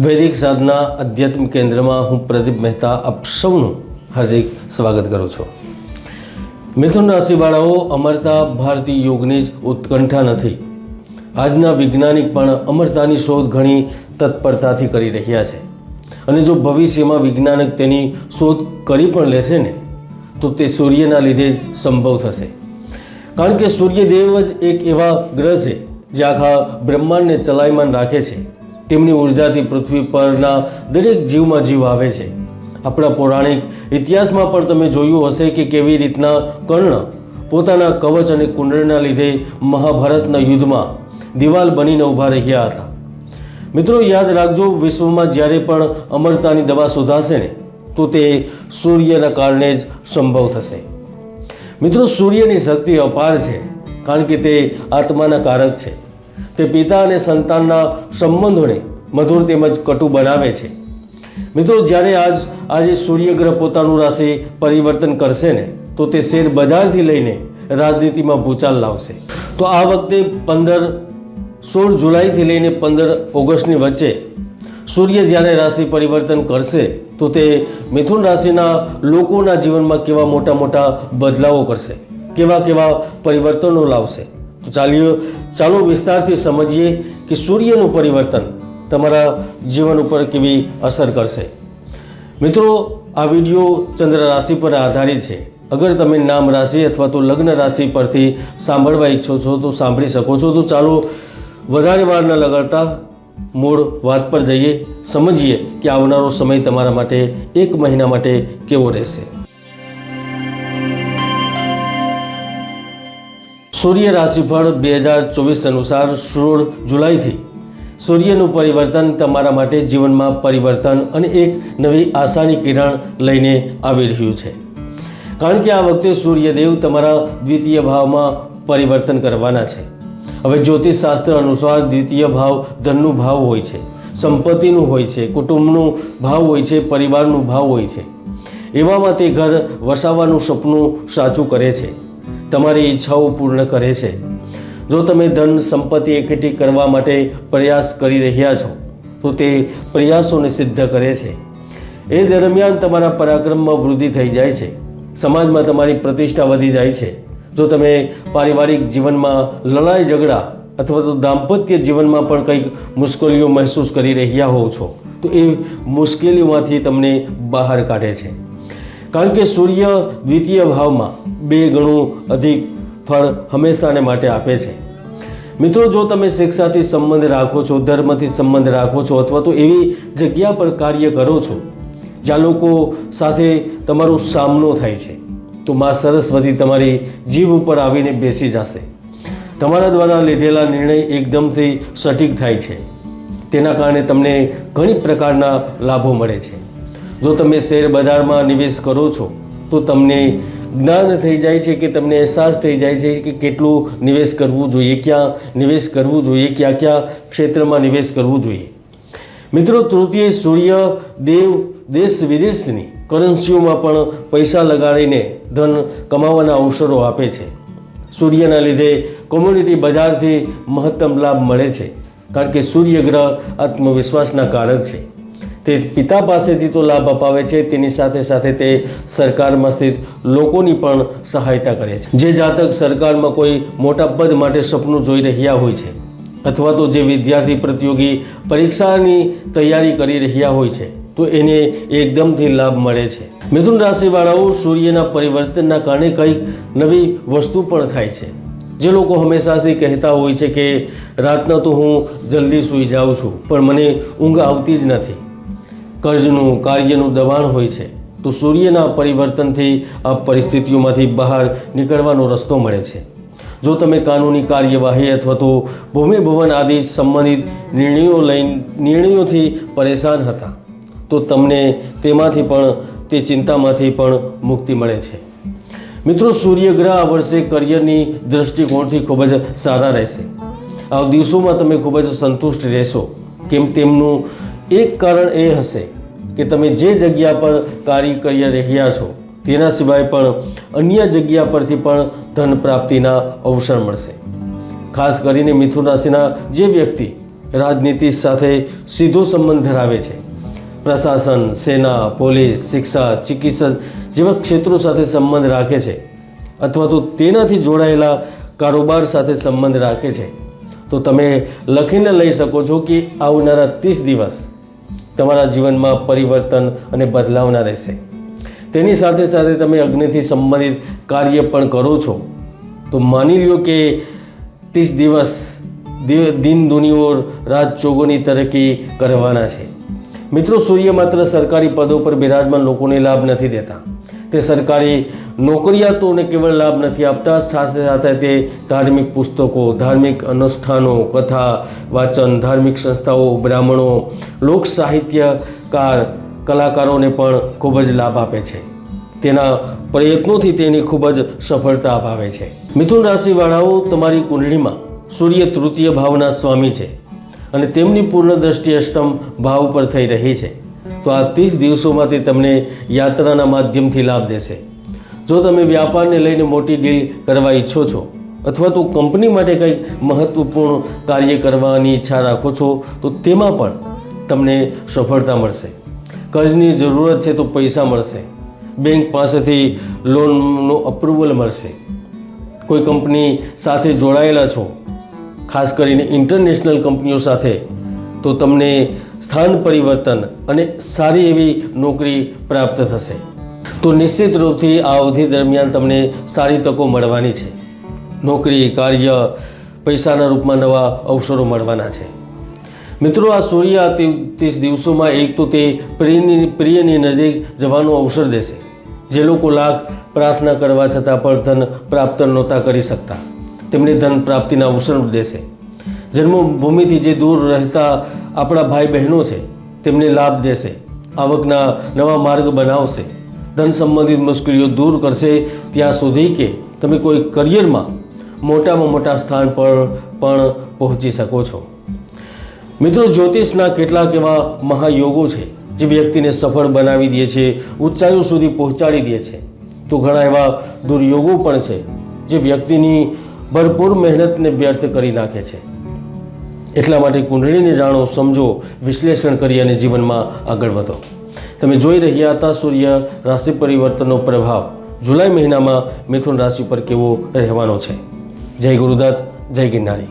વૈદિક સાધના અધ્યાત્મ કેન્દ્રમાં હું પ્રદીપ મહેતા આપ સૌનું હાર્દિક સ્વાગત કરું છું. મિથુન રાશિવાળાઓ અમરતા ભારતીય યોગની જ ઉત્કંઠા નથી. આજના વૈજ્ઞાનિક પણ અમરતાની શોધ ઘણી તત્પરતાથી કરી રહ્યા છે. અને જો ભવિષ્યમાં વૈજ્ઞાનિક તેની શોધ કરી પણ લેશે ને, તો તે સૂર્યના લીધે જ સંભવ થશે. કારણ કે સૂર્યદેવ જ એક એવા ગ્રહ છે જે આખા બ્રહ્માંડને ચલાયમાન રાખે છે. તેમની ઉર્જાથી પૃથ્વી પરના દરેક જીવમાં જીવ આવે છે. આપણા પૌરાણિક ઇતિહાસમાં પણ તમે જોયું હશે કે કેવી રીતના કર્ણ પોતાના કવચ અને કુંડળના લીધે મહાભારતના યુદ્ધમાં દિવાલ બનીને ઊભા રહ્યા હતા. મિત્રો, યાદ રાખજો, વિશ્વમાં જ્યારે પણ અમરતાની દવા શોધાશે ને, તો તે સૂર્યના કારણે જ સંભવ થશે. મિત્રો, સૂર્યની શક્તિ અપાર છે, કારણ કે તે આત્માના કારક છે. તે પિતા અને સંતાનના સંબંધોને મધુર તેમજ કટુ બનાવે છે. મિત્રો, જ્યારે આજ, આજે સૂર્યગ્રહ પોતાનું રાશિ પરિવર્તન કરશે ને, તો તે શેર બજારથી લઈને રાજનીતિમાં ભૂચાલ લાવશે. તો આ વખતે પંદર, સોળ જુલાઈથી લઈને પંદર ઓગસ્ટની વચ્ચે સૂર્ય જ્યારે રાશિ પરિવર્તન કરશે, તો તે મિથુન રાશિના લોકોના જીવનમાં કેવા મોટા મોટા બદલાવો કરશે કેવા કેવા પરિવર્તનો લાવશે. તો ચાલીએ ચાલો વિસ્તારથી સમજીએ કે સૂર્યનું પરિવર્તન તમારા જીવન ઉપર કેવી અસર કરશે. મિત્રો, આ વીડિયો ચંદ્ર રાશિ પર આધારિત છે. અગર તમે નામ રાશિ અથવા તો લગ્ન રાશિ પરથી સાંભળવા ઈચ્છો છો તો સાંભળી શકો છો. તો ચાલો, વધારે વાર ન લગાડતા મૂળ વાત પર જઈએ. સમજીએ કે આવનારો સમય તમારા માટે એક મહિના માટે કેવો રહેશે. સૂર્ય રાશિફળ બે હજાર ચોવીસ અનુસાર સોળ જુલાઈથી. સૂર્યનું પરિવર્તન તમારા માટે જીવનમાં પરિવર્તન અને એક નવી આશાની કિરણ લઈને આવી રહ્યું છે. કારણ કે આ વખતે સૂર્યદેવ તમારા દ્વિતીય ભાવમાં પરિવર્તન કરવાના છે. હવે જ્યોતિષશાસ્ત્ર અનુસાર દ્વિતીય ભાવ ધનનું ભાવ હોય છે, સંપત્તિનું હોય છે, કુટુંબનું ભાવ હોય છે, પરિવારનું ભાવ હોય છે. એવામાં તે ઘર વસાવવાનું સપનું સાચું કરે છે. તમારી ઈચ્છાઓ પૂર્ણ કરે છે. જો તમે ધન સંપત્તિ એકઠી કરવા માટે પ્રયાસ કરી રહ્યા છો, તો તે પ્રયાસોને સિદ્ધ કરે છે. એ દરમિયાન તમારા પરાક્રમમાં વૃદ્ધિ થઈ જાય છે. સમાજમાં તમારી પ્રતિષ્ઠા વધી જાય છે. જો તમે પારિવારિક જીવનમાં લડાઈ ઝઘડા અથવા તો દાંપત્ય જીવનમાં પણ કંઈક મુશ્કેલીઓ મહેસૂસ કરી રહ્યા હોવ છો, તો એ મુશ્કેલીઓમાંથી તમને બહાર કાઢે છે. કારણ કે સૂર્ય દ્વિતીય ભાવમાં બે ગણું અધિક ફળ હંમેશાને માટે આપે છે. મિત્રો, જો તમે શિક્ષાથી સંબંધ રાખો છો, ધર્મથી સંબંધ રાખો છો, અથવા તો એવી જગ્યા પર કાર્ય કરો છો, જ્યાં લોકો સાથે તમારો સામનો થાય છે, તો મા સરસ્વતી તમારી જીવ ઉપર આવીને બેસી જશે. તમારા દ્વારા લીધેલા નિર્ણય એકદમથી સટીક થાય છે. તેના કારણે તમને ઘણી પ્રકારના લાભો મળે છે. જો તમે શેર બજારમાં નિવેશ કરો છો, તો તમને જ્ઞાન થઈ જાય છે કે તમને અહેસાસ થઈ જાય છે કે કેટલું નિવેશ કરવું જોઈએ, ક્યાં નિવેશ કરવું જોઈએ, ક્યાં ક્યાં ક્ષેત્રમાં નિવેશ કરવું જોઈએ. મિત્રો, તૃતીય સૂર્ય દેવ દેશ વિદેશની કરન્સીઓમાં પણ પૈસા લગાડીને ધન કમાવાના અવસરો આપે છે. સૂર્યના લીધે કોમ્યુનિટી બજારથી મહત્તમ લાભ મળે છે, કારણ કે સૂર્ય ગ્રહ આત્મવિશ્વાસના કારક છે. તે પિતા પાસેથી તો લાભ અપાવે છે, તેની સાથે સાથે તે સરકારમાં સ્થિત લોકોની પણ સહાયતા કરે છે. જે જાતક સરકારમાં કોઈ મોટા પદ માટે સપનું જોઈ રહ્યા હોય છે, અથવા તો જે વિદ્યાર્થી પ્રતિયોગી પરીક્ષાની તૈયારી કરી રહ્યા હોય છે, તો એને એકદમથી લાભ મળે છે. મિથુન રાશિવાળાઓ સૂર્યના પરિવર્તનના કારણે કંઈક નવી વસ્તુ પણ થાય છે. જે લોકો હંમેશાથી કહેતા હોય છે કે, રાતના તો હું જલ્દી સૂઈ જાઉં છું, પણ મને ઊંઘ આવતી જ નથી. કર્જનું, કાર્યનું દબાણ હોય છે, તો સૂર્યના પરિવર્તનથી આ પરિસ્થિતિઓમાંથી બહાર નીકળવાનો રસ્તો મળે છે. જો તમે કાનૂની કાર્યવાહી અથવા તો ભૂમિ ભવન આદિ સંબંધિત નિર્ણયો લઈને, નિર્ણયોથી પરેશાન હતા, તો તમને તેમાંથી પણ, તે ચિંતામાંથી પણ મુક્તિ મળે છે. મિત્રો સૂર્યગ્રહ આ વર્ષે કરિયરની દૃષ્ટિકોણથી ખૂબ જ સારા રહેશે. આ દિવસોમાં તમે ખૂબ જ સંતુષ્ટ રહેશો. કેમ તેમનું એક કારણ એ હશે કે તમે જે જગ્યા પર કાર્ય કરી રહ્યા છો, તેના સિવાય પણ અન્ય જગ્યા પરથી પણ ધન પ્રાપ્તિના અવસર મળશે. ખાસ કરીને મિથુન રાશિના જે વ્યક્તિ રાજનીતિ સાથે સીધો સંબંધ ધરાવે છે. પ્રશાસન, સેના, પોલીસ, શિક્ષા ચિકિત્સા જેવા ક્ષેત્રો સાથે સંબંધ રાખે છે અથવા તો તેનાથી જોડાયેલા કારોબાર સાથે સંબંધ રાખે છે. તો તમે લખીને લઈ શકો છો કે આવનારા ત્રીસ દિવસ તમારા જીવનમાં પરિવર્તન અને બદલાવના રહેશે. તેની સાથે સાથે તમે અગ્નિથી સંબંધિત કાર્ય પણ કરો છો. તો માની લો કે ત્રીસ દિવસ દિન દુનિયો રાત ચોગોની તરક્કી કરવાના છે. મિત્રો, સૂર્ય માત્ર સરકારી પદો પર બિરાજમાન લોકોને લાભ નથી દેતા. તે સરકારી નોકરિયાતોને કેવળ લાભ નથી આપતા. સાથે સાથે તે ધાર્મિક પુસ્તકો, ધાર્મિક અનુષ્ઠાનો, કથા, વાચન, ધાર્મિક સંસ્થાઓ, બ્રાહ્મણો, લોક સાહિત્યકાર, કલાકારોને પણ ખૂબ જ લાભ આપે છે. તેના પ્રયત્નોથી તેની ખૂબ જ સફળતા અપાવે છે. મિથુન રાશિવાળાઓ તમારી કુંડળીમાં સૂર્ય તૃતીય ભાવના સ્વામી છે અને તેમની પૂર્ણ દ્રષ્ટિ અષ્ટમ ભાવ પર થઈ રહી છે. તો આ ત્રીસ દિવસોમાં તે તમને યાત્રાના માધ્યમથી લાભ દેશે. જો તમે વ્યાપારને લઈને મોટી ડીલ કરવા ઈચ્છો છો, અથવા તો કંપની માટે કંઈક મહત્વપૂર્ણ કાર્ય કરવાની ઈચ્છા રાખો છો, તો તેમાં પણ તમને સફળતા મળશે. કર્જની જરૂરત છે તો પૈસા મળશે. બેંક પાસેથી લોનનું અપ્રુવલ મળશે. કોઈ કંપની સાથે જોડાયેલા છો, ખાસ કરીને ઇન્ટરનેશનલ કંપનીઓ સાથે, તો તમને સ્થાન પરિવર્તન અને સારી એવી નોકરી પ્રાપ્ત થશે. તો નિશ્ચિત રૂપથી આ અવધિ દરમિયાન તમને સારી તકો મળવાની છે. નોકરી, કાર્ય, પૈસાના રૂપમાં નવા અવસરો મળવાના છે. મિત્રો, આ સૂર્ય આ ત્રીસ દિવસોમાં એક તો તે પ્રિયની પ્રિયની નજીક જવાનો અવસર દેશે. જે લોકો લાખ પ્રાર્થના કરવા છતાં પણ ધન પ્રાપ્ત નહોતા કરી શકતા. તેમને ધન પ્રાપ્તિના અવસર દેશે. જન્મભૂમિથી જે દૂર રહેતા આપણા ભાઈ બહેનો છે, તેમને લાભ દેશે. આવકના નવા માર્ગ બનાવશે. ધન સંબંધિત મુશ્કેલીઓ દૂર કરશે ત્યાં સુધી કે તમે કોઈ કરિયરમાં મોટામાં મોટા સ્થાન પર પણ પહોંચી શકો છો. મિત્રો, જ્યોતિષના કેટલાક એવા મહાયોગો છે જે વ્યક્તિને સફળ બનાવી દે છે, ઊંચાઈઓ સુધી પહોંચાડી દે છે. તો ઘણા એવા દુર્યોગો પણ છે જે વ્યક્તિની ભરપૂર મહેનતને વ્યર્થ કરી નાખે છે. એટલા માટે કુંડળીને જાણો, સમજો, વિશ્લેષણ કરી અને જીવનમાં આગળ વધો. તમે જોઈ રહ્યા હતા સૂર્ય રાશિ પરિવર્તનનો પ્રભાવ. જુલાઈ મહિનામાં મિથુન રાશિ પર કેવો રહેવાનો છે? જય ગુરુદત્ત, જય ગિરનારી.